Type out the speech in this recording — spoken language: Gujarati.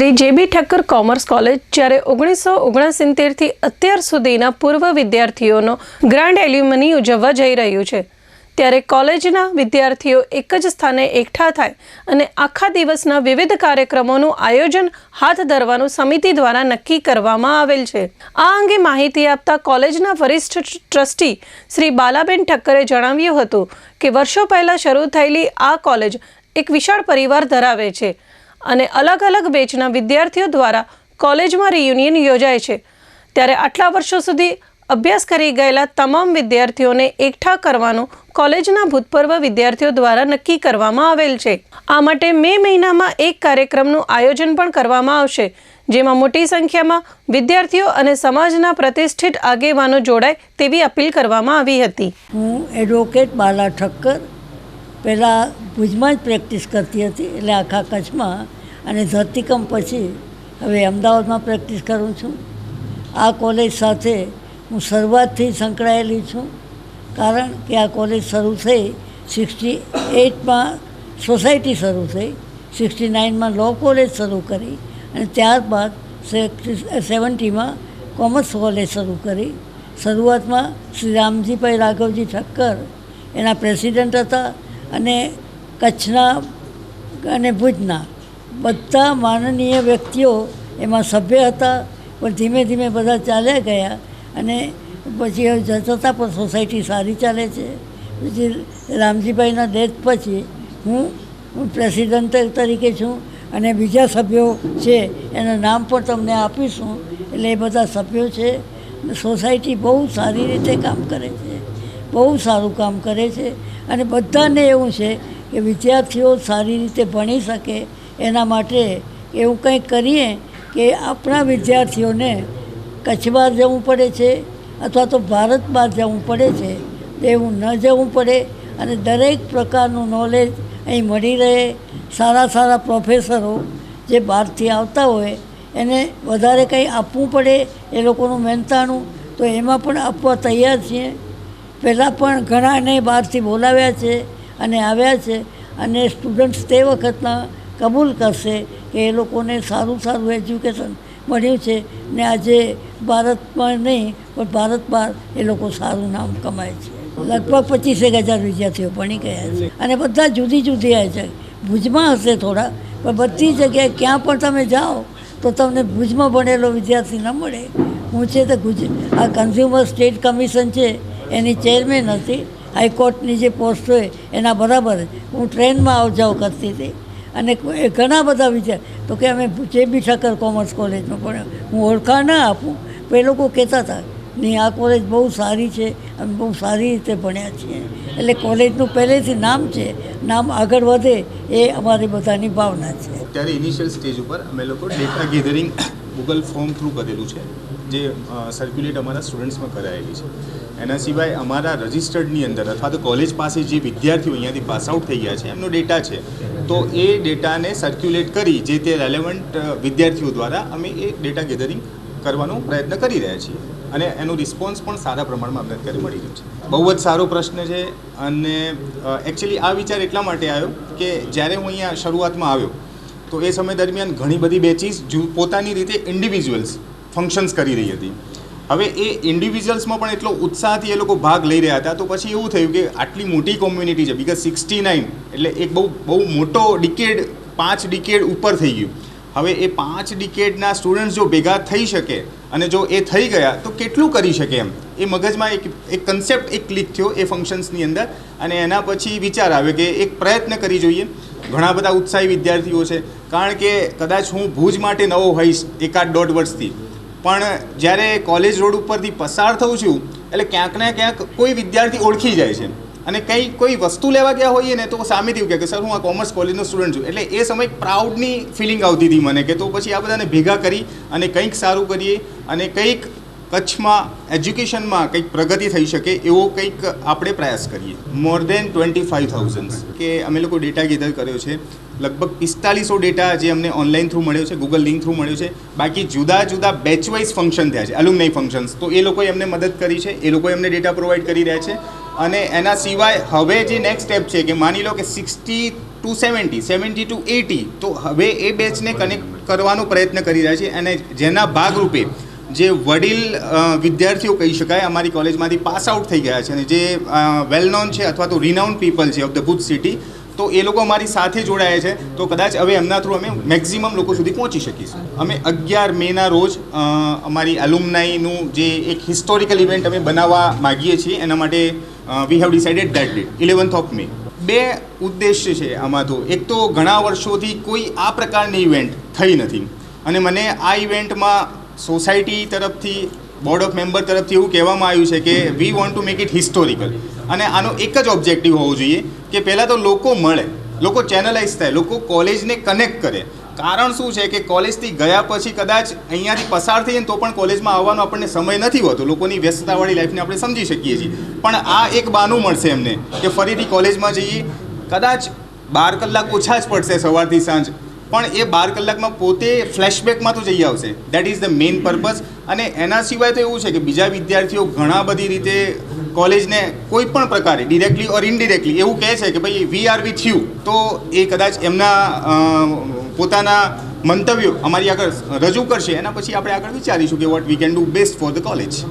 Shri J B Thakkar commerce college જ્યારે ઓગણીસો ઓગણસિત્તેરથી અત્યાર સુધીના પૂર્વ વિદ્યાર્થીઓનો ગ્રાન્ડ એલ્યુમની ઉજવવા જઈ રહ્યું છે. ત્યારે કોલેજના વિદ્યાર્થીઓ એક જ સ્થાને એકઠા થાય અને આખા દિવસના વિવિધ કાર્યક્રમોનું આયોજન હાથ ધરવાનું સમિતિ દ્વારા નક્કી કરવામાં આવેલ છે. આ અંગે માહિતી આપતા કોલેજના વરિષ્ઠ ટ્રસ્ટી શ્રી બાલાબેન ઠક્કરે જણાવ્યું હતું કે, વર્ષો પહેલાં શરૂ થયેલી આ કોલેજ એક વિશાળ પરિવાર ધરાવે છે. અને અલગ અલગ બેચના વિદ્યાર્થીઓ દ્વારા કોલેજમાં રિયુનિયન યોજાય છે. ત્યારે આટલા વર્ષો સુધી અભ્યાસ કરી ગયેલા તમામ વિદ્યાર્થીઓને એકઠા કરવાનું કોલેજના ભૂતપૂર્વ વિદ્યાર્થીઓ દ્વારા નક્કી કરવામાં આવેલ છે. આ માટે મે મહિનામાં એક કાર્યક્રમનું આયોજન પણ કરવામાં આવશે, જેમાં મોટી સંખ્યામાં વિદ્યાર્થીઓ અને સમાજના પ્રતિષ્ઠિત આગેવાનો જોડાય તેવી અપીલ કરવામાં આવી હતી. હું એડવોકેટ બાલા ઠક્કર પહેલાં ભુજમાં જ પ્રેક્ટિસ કરતી હતી એટલે આખા કચ્છમાં અને ધરતીકંપ પછી હવે અમદાવાદમાં પ્રેક્ટિસ કરું છું. આ કોલેજ સાથે હું શરૂઆતથી સંકળાયેલી છું કારણ કે આ કોલેજ શરૂ થઈ સિક્સટી એઇટમાં સોસાયટી શરૂ થઈ, સિક્સટી નાઇનમાં લો કોલેજ શરૂ કરી અને ત્યારબાદ સેવન્ટીમાં કોમર્સ કોલેજ શરૂ કરી. શરૂઆતમાં શ્રી રામજીભાઈ રાઘવજી ઠક્કર એના પ્રેસિડન્ટ હતા અને કચ્છના અને ભુજના બધા માનનીય વ્યક્તિઓ એમાં સભ્ય હતા, પણ ધીમે ધીમે બધા ચાલ્યા ગયા અને પછી જતા પણ સોસાયટી સારી ચાલે છે. પછી રામજીભાઈના ડેથ પછી હું હું પ્રેસિડન્ટ તરીકે છું અને બીજા સભ્યો છે, એના નામ પણ તમને આપીશું. એટલે એ બધા સભ્યો છે. સોસાયટી બહુ સારી રીતે કામ કરે છે. બહુ સારું કામ કરે છે અને બધાને એવું છે કે વિદ્યાર્થીઓ સારી રીતે ભણી શકે એના માટે એવું કંઈક કરીએ કે આપણા વિદ્યાર્થીઓને કચ્છ બહાર જવું પડે છે અથવા તો ભારત બહાર જવું પડે છે. એવું ન જવું પડે અને દરેક પ્રકારનું નોલેજ અહીં મળી રહે. સારા સારા પ્રોફેસરો જે બહારથી આવતા હોય એને વધારે કંઈ આપવું પડે એ લોકોનું મહેનતાણું. તો એમાં પણ આપવા તૈયાર છીએ. પહેલાં પણ ઘણાને બહારથી બોલાવ્યા છે અને આવ્યા છે અને સ્ટુડન્ટ્સ તે વખતના કબૂલ કરશે કે એ લોકોને સારું સારું એજ્યુકેશન મળ્યું છે ને આજે ભારતમાં નહીં, પણ ભારત બહાર એ લોકો સારું નામ કમાય છે. લગભગ પચીસેક હજાર વિદ્યાર્થીઓ ભણી ગયા છે અને બધા જુદી જુદી આવે છે. ભુજમાં હશે થોડા, પણ બધી જગ્યાએ ક્યાં પણ તમે જાઓ તો તમને ભુજમાં ભણેલો વિદ્યાર્થી ન મળે. હું છે તો ગુજ આ કન્ઝ્યુમર સ્ટેટ કમિશન છે. એની ચેરમેન હતી હાઈકોર્ટની જે પોસ્ટ હોય, એના બરાબર હું ટ્રેનમાં આવ જાવ કરતી હતી. અને એ ઘણા બધા વિચાર તો કે અમે જે બી ઠક્કર કોમર્સ કોલેજમાં પણ હું ઓળખાણ ના આપું તો એ લોકો કહેતા હતા, નહીં, આ કોલેજ બહુ સારી છે, અમે બહુ સારી રીતે ભણ્યા છીએ. એટલે કોલેજનું પહેલેથી નામ છે, નામ આગળ વધે એ અમારી બધાની ભાવના છે. ત્યારે ઇનિશિયલ સ્ટેજ ઉપર અમે લોકો data gathering Google form through કરેલું છે, જે સર્ક્યુલેટ અમારા સ્ટુડન્ટ્સમાં કરાયેલી છે. એના સિવાય અમારા રજિસ્ટર્ડની અંદર અથવા તો કોલેજ પાસે જે વિદ્યાર્થીઓ અહીંયાથી પાસ આઉટ થઈ ગયા છે, એમનો ડેટા છે. તો એ ડેટાને સર્ક્યુલેટ કરી જે તે રેલેવન્ટ વિદ્યાર્થીઓ દ્વારા અમે એ ડેટા ગેધરિંગ કરવાનો પ્રયત્ન કરી રહ્યા છીએ. અને એનો રિસ્પોન્સ પણ સારા પ્રમાણમાં અમને અત્યારે મળી રહ્યો છે. બહુ જ સારો પ્રશ્ન છે અને એકચ્યુઅલી આ વિચાર એટલા માટે આવ્યો કે જ્યારે હું અહીંયા શરૂઆતમાં આવ્યો, તો એ સમય દરમિયાન ઘણી બધી બેચીસ પોતાની રીતે ઇન્ડિવિજ્યુઅલ્સ ફંક્શન્સ કરી રહી હતી. હવે એ ઇન્ડિવિજ્યુઅલ્સમાં પણ એટલો ઉત્સાહથી એ લોકો ભાગ લઈ રહ્યા હતા, તો પછી એવું થયું કે આટલી મોટી કોમ્યુનિટી છે બિકોઝ સિક્સટી નાઇન એટલે એક બહુ બહુ મોટો ડિકેડ પાંચ ડિકેડ ઉપર થઈ ગયું. હવે એ પાંચ ડિકેડના સ્ટુડન્ટ્સ જો ભેગા થઈ શકે અને જો એ થઈ ગયા, તો કેટલું કરી શકે એમ? એ મગજમાં એક એક કન્સેપ્ટ એક ક્લિક થયો એ ફંક્શન્સની અંદર અને એના પછી વિચાર આવ્યો કે એક પ્રયત્ન કરી જોઈએ. ઘણા બધા ઉત્સાહી વિદ્યાર્થીઓ છે, કારણ કે કદાચ હું ભુજ માટે નવો હોઈશ એકાદ દોઢ વર્ષથી પણ જ્યારે કોલેજ રોડ ઉપરથી પસાર થઉં છું, એટલે ક્યાંક ને ક્યાંક કોઈ વિદ્યાર્થી ઓળખી જાય છે. અને કંઈ, કોઈ વસ્તુ લેવા ગયા હોઈએ ને તો સામેથી કહે કે, સર, હું આ કોમર્સ કોલેજનો સ્ટુડન્ટ છું. એટલે એ સમય પ્રાઉડની ફિલિંગ આવતી હતી મને કે, તો પછી આ બધાને ભેગા કરી અને કંઈક સારું કરીએ અને કંઈક કચ્છમાં એજ્યુકેશનમાં કંઈક પ્રગતિ થઈ શકે એવો કંઈક આપણે પ્રયાસ કરીએ. More than twenty five thousand કે અમે લોકો ડેટા ગેધર કર્યો છે. લગભગ પિસ્તાલીસો ડેટા જે અમને ઓનલાઈન થ્રુ મળ્યો છે ગૂગલ લિંક થ્રુ મળ્યો છે. બાકી જુદા જુદા બેચવાઇઝ ફંક્શન થયા છે અલુમનાઈ ફંક્શન્સ તો એ લોકોએ અમને મદદ કરી છે, એ લોકોએ અમને ડેટા પ્રોવાઈડ કરી રહ્યા છે. અને એના સિવાય હવે જે નેક્સ્ટ સ્ટેપ છે કે માની લો કે sixty to seventy seventy to eighty તો હવે એ બેચને કનેક્ટ કરવાનો પ્રયત્ન કરી રહ્યા છે. અને જેના ભાગરૂપે જે વડીલ વિદ્યાર્થીઓ કહી શકાય, અમારી કોલેજમાંથી પાસ આઉટ થઈ ગયા છે. અને જે વેલ નોન છે અથવા તો રિનાઉન્ડ પીપલ છે ઓફ ધ ભુજ સિટી તો એ લોકો અમારી સાથે જોડાયા છે. તો કદાચ હવે એમના થ્રુ અમે મેક્ઝિમમ લોકો સુધી પહોંચી શકીશું. અમે અગિયાર મેના રોજ અમારી એલુમનાઈનું જે એક હિસ્ટોરિકલ ઇવેન્ટ અમે બનાવવા માગીએ છીએ, એના માટે we have decided that date eleventh of May બે ઉદ્દેશ્ય છે આમાં તો. એક તો ઘણા વર્ષોથી કોઈ આ પ્રકારની ઇવેન્ટ થઈ નથી. અને મને આ ઇવેન્ટમાં સોસાયટી તરફથી બોર્ડ ઓફ મેમ્બર તરફથી એવું કહેવામાં આવ્યું છે કે we want to make it historical અને આનો એક જ ઓબ્જેક્ટિવ હોવો જોઈએ કે પહેલાં તો લોકો મળે, લોકો ચેનલાઇઝ થાય, લોકો કોલેજને કનેક્ટ કરે. કારણ શું છે કે કોલેજથી ગયા પછી કદાચ અહીંયાથી પસાર થઈએ તો પણ કોલેજમાં આવવાનો આપણને સમય નથી હોતો. લોકોની વ્યસ્તતાવાળી લાઈફને આપણે સમજી શકીએ છીએ. પણ આ એક બાનું મળશે એમને કે ફરીથી કોલેજમાં જઈએ. કદાચ બાર કલાક ઓછા જ પડશે સવારથી સાંજ. પણ એ બાર કલાકમાં પોતે ફ્લેશબેકમાં તો જઈ આવશે. That is the main purpose અને એના સિવાય તો એવું છે કે બીજા વિદ્યાર્થીઓ ઘણા બધી રીતે કોલેજને કોઈ પણ પ્રકારે ડિરેક્ટલી ઓર ઇનડિરેક્ટલી એવું કહે છે કે ભાઈ વી આર વિથ યુ તો એ કદાચ એમના પોતાના મંતવ્યો અમારી આગળ રજૂ કરશે. એના પછી આપણે આગળ વિચારીશું કે what we can do best for the college